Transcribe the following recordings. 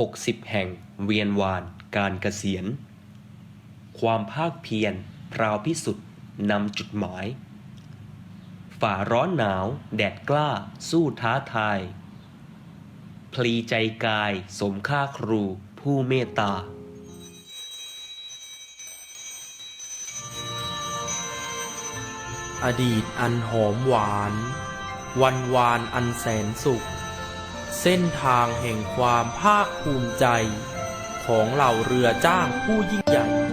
60 แห่งเวียนวานการเกษียณ ความภาคเพียรพราวพิสุทธิ์นำจุดหมาย ฝ่าร้อนหนาวแดดกล้าสู้ท้าทาย พลีใจกายสมค่าครูผู้เมตตาอดีตอันหอมหวาน วันวานอันแสนสุข เส้นทางแห่งความภาคภูมิใจ ของเหล่าเรือจ้างผู้ยิ่งใหญ่มื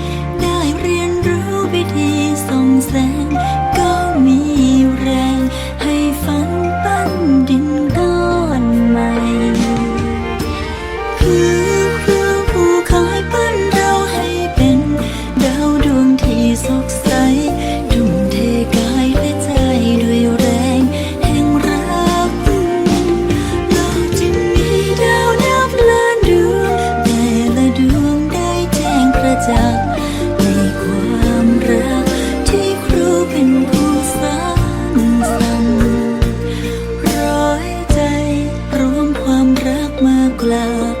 ก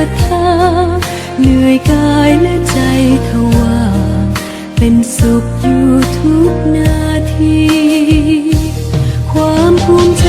รัทธาเหนื่อยกายและใจทว่า เป็นสุขอยู่ทุกนาที ความภูมิใจ